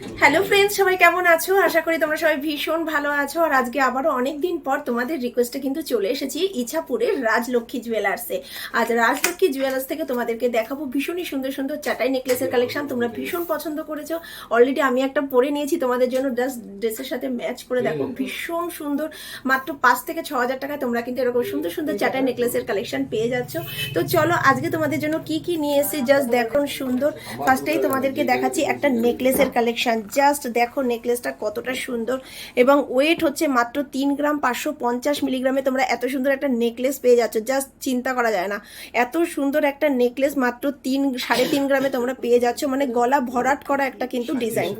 Hello friends সবাই কেমন আছো? আশা করি তোমরা সবাই ভীষণ ভালো আছো। আর আজকে আবারও অনেকদিন পর তোমাদের রিকোয়েস্টে কিন্তু চলে এসেছি ইছাপুরের রাজলক্ষ্মী জুয়েলার্সে আজ রাজলক্ষ্মী জুয়েলার্স থেকে তোমাদেরকে দেখাবো ভীষণই সুন্দর সুন্দর চাটাই নেকলেসের কালেকশন তোমরা ভীষণ পছন্দ করেছ। অলরেডি আমি একটা পরে নিয়েছি তোমাদের জন্য জাস্ট ড্রেসের সাথে ম্যাচ করে দেখো। ভীষণ সুন্দর মাত্র পাঁচ থেকে ছ হাজার টাকায় তোমরা কিন্তু এরকম সুন্দর সুন্দর চাটাই নেকলেসের কালেকশন পেয়ে যাচ্ছ। তো চলো আজকে তোমাদের জন্য কি কি নিয়ে এসেছি জাস্ট দেখো সুন্দর। ফার্স্টেই তোমাদেরকে দেখাচ্ছি একটা নেকলেসের কালেকশন জাস্ট দেখো নেকলেসটা কতটা সুন্দর। এবং ওয়েট হচ্ছে মাত্র তিন গ্রাম পাঁচশো পঞ্চাশ মিলিগ্রামে তোমরা এত সুন্দর একটা নেকলেস পেয়ে যাচ্ছ। জাস্ট চিন্তা করা যায় না। এত সুন্দর একটা নেকলেস মাত্র তিন, সাড়ে তিন গ্রামে তোমরা পেয়ে যাচ্ছ। মানে গলা ভরাট করা একটা কিন্তু ডিজাইন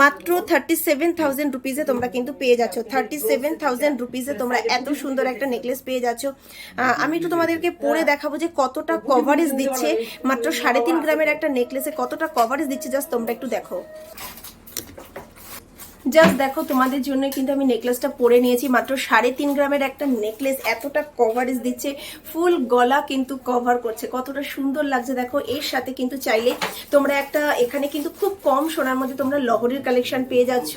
মাত্র থার্টি সেভেন থাউজেন্ড রুপিসে তোমরা কিন্তু পেয়ে যাচ্ছ। থার্টি সেভেন থাউজেন্ড রুপিসে তোমরা এত সুন্দর একটা নেকলেস পেয়ে যাচ্ছ। আমি একটু তোমাদেরকে পরে দেখাবো যে কতটা কভারেজ দিচ্ছে। মাত্র সাড়ে তিন গ্রামের একটা নেকলেসে কতটা কভারেজ দিচ্ছে। জাস্ট তোমরা একটু দেখো। জাস্ট দেখো, তোমাদের জন্য কিন্তু আমি নেকলেসটা পরে নিয়েছি। মাত্র সাড়ে তিন গ্রামের একটা নেকলেস এতটা কভারেজ দিচ্ছে। ফুল গলা কিন্তু কভার করছে। কতটা সুন্দর লাগছে দেখো। এর সাথে কিন্তু চাইলে তোমরা একটা, এখানে কিন্তু খুব কম সোনার মধ্যে তোমরা লহরির কালেকশন পেয়ে যাচ্ছ,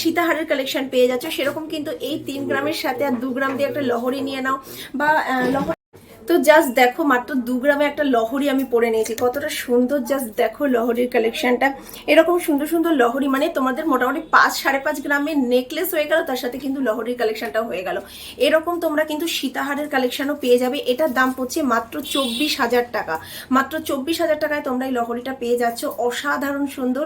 সীতাহারের কালেকশন পেয়ে যাচ্ছ। সেরকম কিন্তু এই তিন গ্রামের সাথে আর দু গ্রাম দিয়ে একটা লহরি নিয়ে নাও। বা লহরি তো জাস্ট দেখো মাত্র দু গ্রামে একটা লহরি আমি পরে নিয়েছি। কতটা সুন্দর জাস্ট দেখো লহরির কালেকশনটা এরকম সুন্দর সুন্দর লহরি মানে তোমাদের মোটামুটি পাঁচ, সাড়ে পাঁচ গ্রামের নেকলেস হয়ে গেল, তার সাথে কিন্তু লহরির কালেকশনটা হয়ে গেল। এরকম তোমরা কিন্তু সীতাহারের কালেকশনও পেয়ে যাবে। এটার দাম পড়ছে মাত্র চব্বিশ হাজার টাকা। মাত্র চব্বিশ হাজার টাকায় তোমরা এই লহরিটা পেয়ে যাচ্ছ। অসাধারণ সুন্দর।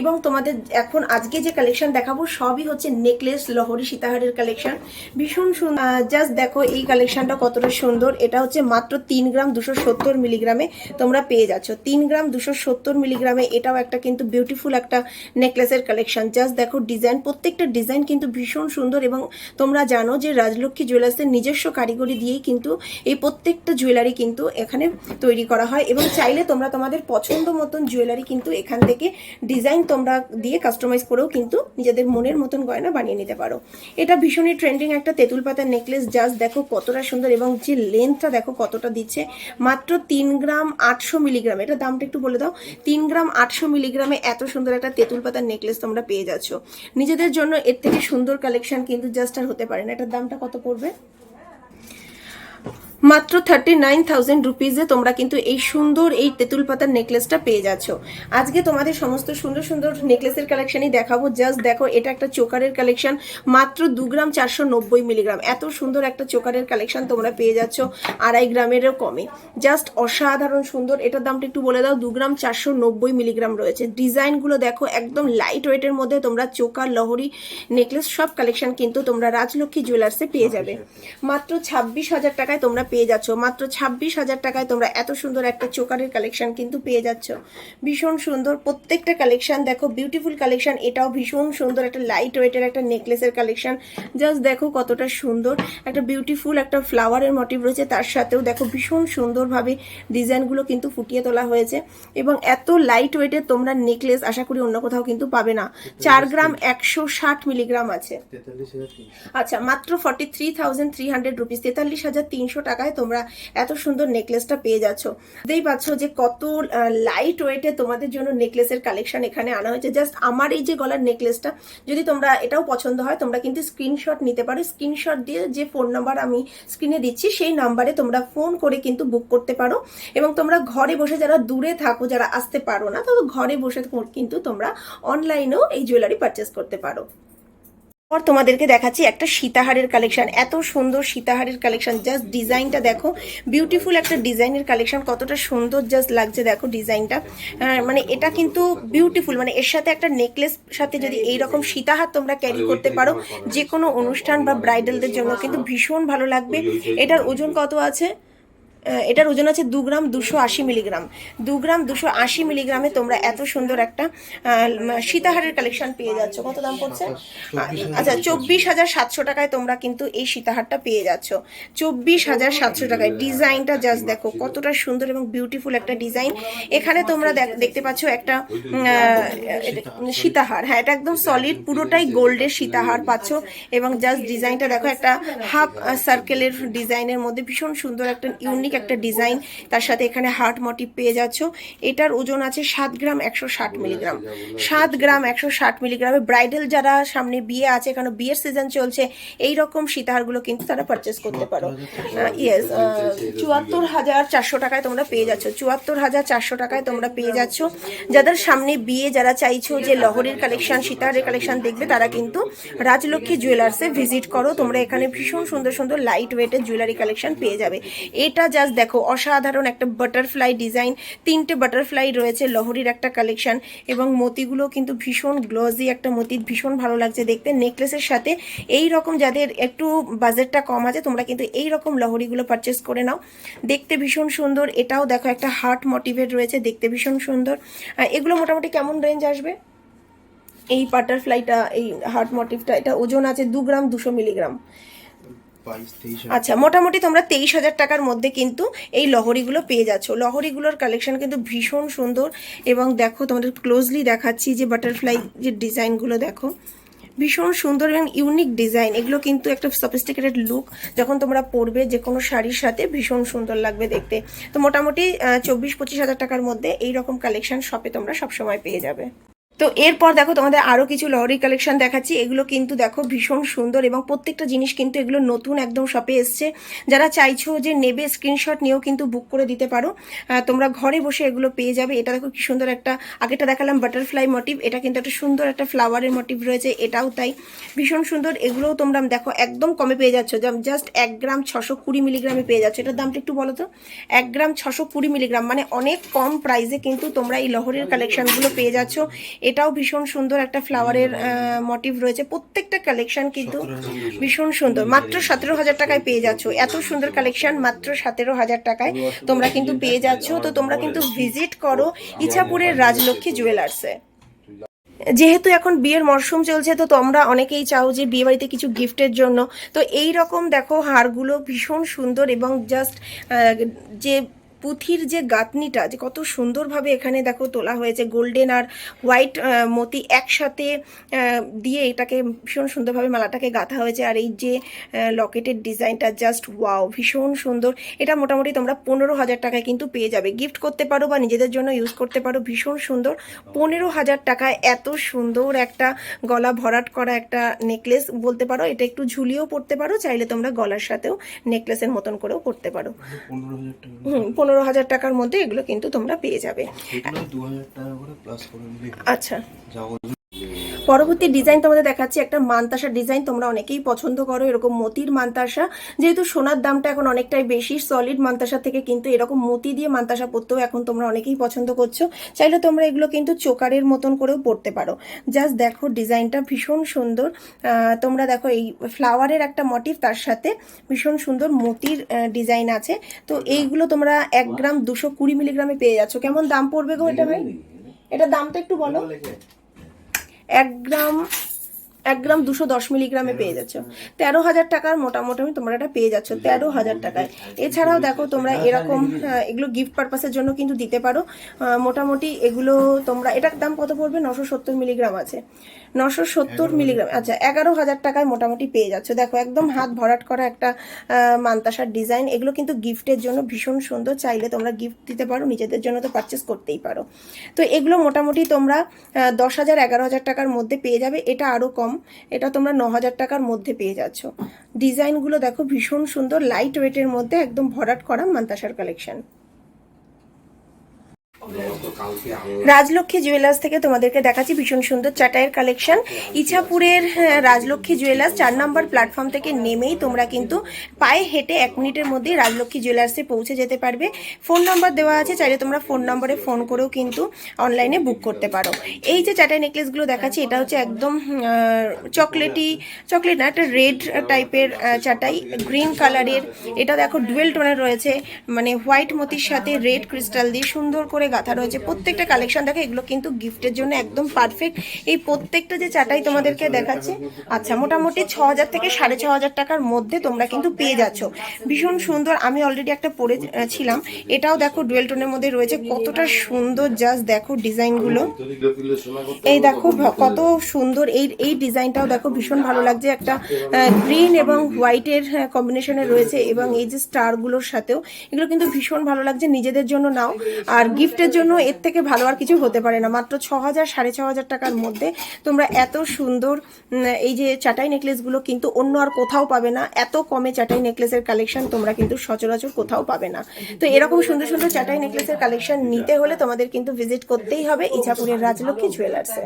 এবং তোমাদের এখন আজকে যে কালেকশন দেখাবো, সবই হচ্ছে নেকলেস লহরি সীতাহারের কালেকশন ভীষণ সুন্দর জাস্ট দেখো এই কালেকশনটা কতটা সুন্দর। এটা হচ্ছে মাত্র তিন গ্রাম দুশো সত্তর মিলিগ্রামে তোমরা পেয়ে যাচ্ছ। তিন গ্রাম দুশো সত্তর মিলিগ্রামে এটাও একটা কিন্তু বিউটিফুল একটা নেকলেসের কালেকশন জাস্ট দেখো ডিজাইন প্রত্যেকটা ডিজাইন কিন্তু ভীষণ সুন্দর এবং তোমরা জানো যে রাজলক্ষ্মী জুয়েলার্সের নিজস্ব কারিগরি দিয়েই কিন্তু এই প্রত্যেকটা জুয়েলারি কিন্তু এখানে তৈরি করা হয় এবং চাইলে তোমরা তোমাদের পছন্দ মতন জুয়েলারি কিন্তু এখান থেকে ডিজাইন তোমরা দিয়ে কাস্টমাইজ করেও কিন্তু নিজেদের মনের মতন গয়না বানিয়ে নিতে পারো। এটা ভীষণই ট্রেন্ডিং একটা তেঁতুল পাতার নেকলেস জাস্ট দেখো কতটা সুন্দর এবং যে লেন্থটা দেখো কতটা দিচ্ছে। মাত্র তিন গ্রাম আটশো মিলিগ্রাম, এটা দামটা একটু বলে দাও। তিন গ্রাম আটশো মিলিগ্রামে এত সুন্দর একটা তেঁতুল পাতার নেকলেস তোমরা পেয়ে যাচ্ছ। নিজেদের জন্য এর থেকে সুন্দর কালেকশন কিন্তু জাস্ট আর হতে পারে না। এটার দামটা কত পড়বে? মাত্র থার্টি নাইন থাউজেন্ড রুপিজে তোমরা কিন্তু এই সুন্দর এই তেঁতুল পাতার নেকলেসটা পেয়ে যাচ্ছ। আজকে তোমাদের সমস্ত সুন্দর সুন্দর নেকলেসের কালেকশনই দেখাবো। জাস্ট দেখো এটা একটা চোকারের কালেকশন মাত্র দু গ্রাম চারশো নব্বই মিলিগ্রাম এত সুন্দর একটা চোকারের কালেকশন তোমরা পেয়ে যাচ্ছ আড়াই গ্রামেরও কমে। জাস্ট অসাধারণ সুন্দর এটার দামটা একটু বলে দাও দু গ্রাম চারশো নব্বই মিলিগ্রাম রয়েছে। ডিজাইনগুলো দেখো একদম লাইট ওয়েটের মধ্যে তোমরা চোকার লহরি নেকলেস সব কালেকশন কিন্তু তোমরা রাজলক্ষ্মী জুয়েলার্সে পেয়ে যাবে। মাত্র ছাব্বিশ হাজার টাকায় তোমরা পেয়ে যাচ্ছ। মাত্র ছাব্বিশ হাজার টাকায় তোমরা এত সুন্দর একটা চোকারের কালেকশন কিন্তু পেয়ে যাচ্ছ। ভীষণ সুন্দর প্রত্যেকটা কালেকশন দেখো বিউটিফুল কালেকশন এটাও ভীষণ সুন্দর একটা লাইট ওয়েটের একটা নেকলেসের কালেকশন জাস্ট দেখো কতটা সুন্দর। একটা বিউটিফুল একটা ফ্লাওয়ারের মোটিভ রয়েছে। তার সাথেও দেখো ভীষণ সুন্দরভাবে ডিজাইনগুলো কিন্তু ফুটিয়ে তোলা হয়েছে। এবং এত লাইট ওয়েটের তোমরা নেকলেস আশা করি অন্য কোথাও কিন্তু পাবে না। চার গ্রাম একশো ষাট মিলিগ্রাম আছে। আচ্ছা মাত্র forty three thousand three hundred rupees তেতাল্লিশ হাজার তিনশো টাকায় তোমরা এত সুন্দর নেকলেসটা পেয়ে যাচ্ছ। বুঝতেই পারছ যে কত লাইট ওয়েটে তোমাদের জন্য নেকলেসের কালেকশন এখানে আনা হয়েছে। জাস্ট আমার এই যে গলার নেকলেসটা, যদি তোমরা এটাও পছন্দ হয়, তোমরা কিন্তু স্ক্রিনশট নিতে পারো। স্ক্রিনশট দিয়ে যে ফোন নাম্বার আমি স্ক্রিনে দিচ্ছি, সেই নাম্বারে তোমরা ফোন করে কিন্তু বুক করতে পারো। এবং তোমরা ঘরে বসে যারা দূরে থাকো, যারা আসতে পারো না তবে ঘরে বসে কিন্তু তোমরা অনলাইনেও এই জুয়েলারি পারচেস করতে পারো। পর তোমাদেরকে দেখাচ্ছি একটা সীতাহারের কালেকশন এত সুন্দর সীতাহারের কালেকশন জাস্ট ডিজাইনটা দেখো। বিউটিফুল একটা ডিজাইনের কালেকশন কতটা সুন্দর জাস্ট লাগছে দেখো ডিজাইনটা মানে এটা কিন্তু বিউটিফুল মানে এর সাথে একটা নেকলেস সাথে যদি এই রকম সীতাহার তোমরা ক্যারি করতে পারো যে কোনো অনুষ্ঠান বা ব্রাইডালদের জন্য কিন্তু ভীষণ ভালো লাগবে। এটার ওজন কত আছে? এটার ওজন আছে দু গ্রাম দুশো আশি মিলিগ্রাম। দু গ্রাম দুশো আশি মিলিগ্রামে তোমরা এত সুন্দর একটা সীতাহারের কালেকশন পেয়ে যাচ্ছ। কত দাম পড়ছে? আচ্ছা চব্বিশ হাজার সাতশো টাকায় তোমরা কিন্তু এই সীতাহারটা পেয়ে যাচ্ছ। চব্বিশ হাজার সাতশো টাকায়। ডিজাইনটা জাস্ট দেখো, কতটা সুন্দর এবং বিউটিফুল একটা ডিজাইন এখানে তোমরা দেখ- দেখতে পাচ্ছ একটা সীতাহার। হ্যাঁ এটা একদম সলিড পুরোটাই গোল্ডের সীতাহার পাচ্ছ। এবং জাস্ট ডিজাইনটা দেখো, একটা হাফ সার্কেলের ডিজাইনের মধ্যে ভীষণ সুন্দর একটা ইউনিক ইউনিক একটা ডিজাইন। তার সাথে এখানে হার্ট মোটিভ পেয়ে যাচ্ছ। এটার ওজন আছে সাত গ্রাম একশো ষাট মিলিগ্রাম। সাত গ্রাম একশো ষাট মিলিগ্রামে ব্রাইডাল যারা সামনে বিয়ে আছে কারণ বিয়ের সিজন চলছে এই রকম সীতাহারগুলো কিন্তু তারা পারচেস করতে পারো। ইয়েস চুয়াত্তর হাজার চারশো টাকায় তোমরা পেয়ে যাচ্ছ। চুয়াত্তর হাজার চারশো টাকায় তোমরা পেয়ে যাচ্ছ। যাদের সামনে বিয়ে যারা চাইছো যে লহরের কালেকশন সীতাহারের কালেকশন দেখবে তারা কিন্তু রাজলক্ষ্মী জুয়েলার্সে ভিজিট করো। তোমরা এখানে ভীষণ সুন্দর সুন্দর লাইট ওয়েটের জুয়েলারি কালেকশন পেয়ে যাবে। এটা জাস্ট দেখো, অসাধারণ একটা বাটারফ্লাই ডিজাইন তিনটে বাটারফ্লাই রয়েছে, লহরির একটা কালেকশন এবং মতিগুলো কিন্তু ভীষণ গ্লজি একটা মতি, ভীষণ ভালো লাগছে দেখতে। নেকলেসের সাথে এই রকম যাদের একটু বাজেটটা কম আছে, তোমরা কিন্তু এই রকম লহরিগুলো পারচেস করে নাও। দেখতে ভীষণ সুন্দর, এটাও দেখো একটা হার্ট মোটিভের রয়েছে, দেখতে ভীষণ সুন্দর। এগুলো মোটামুটি কেমন রেঞ্জ আসবে? এই বাটারফ্লাইটা এই হার্ট মোটিভটা এটা ওজন আছে দু গ্রাম, দুশো মিলিগ্রাম আচ্ছা মোটামুটি তোমরা তেইশ হাজার টাকার মধ্যে কিন্তু এই লহরিগুলো পেয়ে যাচ্ছ। লহরিগুলোর কালেকশন কিন্তু ভীষণ সুন্দর এবং দেখো তোমাদের ক্লোজলি দেখাচ্ছি যে বাটারফ্লাই যে ডিজাইনগুলো দেখো ভীষণ সুন্দর এবং ইউনিক ডিজাইন এগুলো কিন্তু একটা সফিস্টিকেটেড লুক যখন তোমরা পরবে যে কোনো শাড়ির সাথে ভীষণ সুন্দর লাগবে দেখতে। তো মোটামুটি চব্বিশ পঁচিশ হাজার টাকার মধ্যে এই রকম কালেকশন শপে তোমরা সবসময় পেয়ে যাবে। তো এরপর দেখো তোমাদের আরও কিছু লহরি কালেকশন দেখাচ্ছি। এগুলো কিন্তু দেখো ভীষণ সুন্দর এবং প্রত্যেকটা জিনিস কিন্তু এগুলো নতুন একদম শপে এসছে। যারা চাইছো যে নেবে স্ক্রিনশট নিয়েও কিন্তু বুক করে দিতে পারো। তোমরা ঘরে বসে এগুলো পেয়ে যাবে। এটা দেখো কি সুন্দর একটা, আগেটা দেখালাম বাটারফ্লাই মোটিভ এটা কিন্তু একটা সুন্দর একটা ফ্লাওয়ারের মোটিভ রয়েছে। এটাও তাই। ভীষণ সুন্দর। এগুলোও তোমরা দেখো একদম কমে পেয়ে যাচ্ছ। জাস্ট এক গ্রাম ছশো কুড়ি মিলিগ্রামে পেয়ে যাচ্ছ। এটার দামটা একটু বলো তো? এক গ্রাম ছশো কুড়ি মিলিগ্রাম মানে অনেক কম প্রাইসে কিন্তু তোমরা এই লহরের কালেকশনগুলো পেয়ে যাচ্ছ। এটাও ভীষণ সুন্দর একটা ফ্লাওয়ারের মোটিভ রয়েছে। প্রত্যেকটা কালেকশন কিন্তু ভীষণ সুন্দর। মাত্র সতেরো হাজার টাকায় পেয়ে যাচ্ছ। এত সুন্দর কালেকশন মাত্র সতেরো হাজার টাকায় তোমরা কিন্তু পেয়ে যাচ্ছ। তো তোমরা কিন্তু ভিজিট করো ইছাপুরের রাজলক্ষ্মী জুয়েলার্সে যেহেতু এখন বিয়ের মরশুম চলছে তো তোমরা অনেকেই চাও যে বিয়ে বাড়িতে কিছু গিফটের জন্য। তো এই রকম দেখো হারগুলো ভীষণ সুন্দর এবং জাস্ট যে পুঁথির যে গাঁথনিটা যে কত সুন্দরভাবে এখানে দেখো তোলা হয়েছে গোল্ডেন আর হোয়াইট মতি একসাথে দিয়ে এটাকে ভীষণ সুন্দরভাবে মালাটাকে গাঁথা হয়েছে। আর এই যে লকেটের ডিজাইনটা জাস্ট ওয়াও ভীষণ সুন্দর। এটা মোটামুটি তোমরা পনেরো হাজার টাকায় কিন্তু পেয়ে যাবে। গিফট করতে পারো বা নিজেদের জন্য ইউজ করতে পারো ভীষণ সুন্দর। পনেরো হাজার টাকায় এত সুন্দর একটা গলা ভরাট করা একটা নেকলেস বলতে পারো এটা একটু ঝুলিয়েও পড়তে পারো চাইলে তোমরা গলার সাথেও নেকলেসের মতন করেও পড়তে পারো। হুম পনেরো হাজার টাকার মধ্যে এগুলো কিন্তু তোমরা পেয়ে যাবে। আচ্ছা। পরবর্তী ডিজাইন তোমাদের দেখাচ্ছি একটা মানতাসা ডিজাইন তোমরা অনেকেই পছন্দ করো এরকম মতির মানতাসা। যেহেতু সোনার দামটা এখন অনেকটাই বেশি সলিড মানতাসা থেকে কিন্তু এরকম মতি দিয়ে মানতাসা পরতেও এখন তোমরা অনেকেই পছন্দ করছ। চাইলে তোমরা এগুলো কিন্তু চোকারের মতন করেও পরতে পারো। জাস্ট দেখো ডিজাইনটা ভীষণ সুন্দর। তোমরা দেখো এই ফ্লাওয়ারের একটা মোটিভ তার সাথে ভীষণ সুন্দর মতির ডিজাইন আছে। তো এইগুলো তোমরা এক গ্রাম দুশো কুড়ি মিলিগ্রামে পেয়ে যাচ্ছ। কেমন দাম পড়বে গো এটা ভাই? এটার দামটা একটু বলো। এক গ্রাম এক গ্রাম দুশো দশ মিলিগ্রামে পেয়ে যাচ্ছ। তেরো হাজার টাকার মোটামুটি তোমরা এটা পেয়ে যাচ্ছ তেরো হাজার টাকায়। এছাড়াও দেখো তোমরা এরকম আহ, এগুলো গিফট পারপাসের জন্য কিন্তু দিতে পারো। মোটামুটি এগুলো তোমরা এটার দাম কত পড়বে? নশো সত্তর মিলিগ্রাম আছে। নশো সত্তর মিলিগ্রাম আচ্ছা এগারো হাজার টাকায় মোটামুটি পেয়ে যাচ্ছ। দেখো একদম হাত ভরাট করা একটা মান্তাসার ডিজাইন এগুলো কিন্তু গিফটের জন্য ভীষণ সুন্দর। চাইলে তোমরা গিফট দিতে পারো নিজেদের জন্য তো পারচেস করতেই পারো। তো এগুলো মোটামুটি তোমরা দশ হাজার এগারো হাজার টাকার মধ্যে পেয়ে যাবে। এটা আরও কম এটা তোমরা ন হাজার টাকার মধ্যে পেয়ে যাচ্ছ। ডিজাইনগুলো দেখো ভীষণ সুন্দর লাইট ওয়েটের মধ্যে একদম ভরাট করা মান্তাসার কালেকশন রাজলক্ষ্মী জুয়েলার্স থেকে তোমাদেরকে দেখাচ্ছি ভীষণ সুন্দর চাটাইয়ের কালেকশন ইছাপুরের হ্যাঁ, রাজলক্ষ্মী জুয়েলার্স চার নম্বর প্ল্যাটফর্ম থেকে নেমেই তোমরা কিন্তু পায়ে হেঁটে এক মিনিটের মধ্যেই রাজলক্ষ্মী জুয়েলার্সে পৌঁছে যেতে পারবে। ফোন নম্বর দেওয়া আছে চাইলে তোমরা ফোন নম্বরে ফোন করেও কিন্তু অনলাইনে বুক করতে পারো। এই যে চাটাই নেকলেসগুলো দেখাচ্ছি এটা হচ্ছে একদম চকলেটি চকলেট না একটা রেড টাইপের চাটাই গ্রিন কালারের এটা দেখো ডুয়েল টোনের রয়েছে মানে হোয়াইট মতির সাথে রেড ক্রিস্টাল দিয়ে সুন্দর করে গাঁথা রয়েছে। প্রত্যেকটা কালেকশন দেখো, এগুলো কিন্তু গিফটের জন্য একদম পারফেক্ট এই প্রত্যেকটা যে চাটাই তোমাদেরকে দেখাচ্ছি আচ্ছা মোটামুটি ছ হাজার থেকে সাড়ে ছ হাজার টাকার মধ্যে তোমরা কিন্তু পেয়ে যাচ্ছ। ভীষণ সুন্দর, আমি অলরেডি একটা পরে ছিলাম এটাও দেখো ডুয়েল টোনের মধ্যে রয়েছে। কতটা সুন্দর জাস্ট দেখো ডিজাইনগুলো। এই দেখো, কত সুন্দর, এই এই ডিজাইনটাও দেখো, ভীষণ ভালো লাগছে। একটা গ্রিন এবং হোয়াইটের কম্বিনেশনে রয়েছে এবং এই যে স্টারগুলোর সাথেও, এগুলো কিন্তু ভীষণ ভালো লাগছে। নিজেদের জন্য নাও। আর গিফটের জন্য এর থেকে ভালো আর কিছু হতে পারে না। মাত্র ছ হাজার সাড়ে ছ হাজার টাকার মধ্যে তোমরা এত সুন্দর এই যে চাটাই নেকলেসগুলো কিন্তু অন্য আর কোথাও পাবে না। এত কমে চাটাই নেকলেসের কালেকশন তোমরা কিন্তু সচরাচর কোথাও পাবে না। তো এরকম সুন্দর সুন্দর চাটাই নেকলেসের কালেকশন নিতে হলে তোমাদের কিন্তু ভিজিট করতেই হবে ইছাপুরের রাজলক্ষ্মী জুয়েলার্সে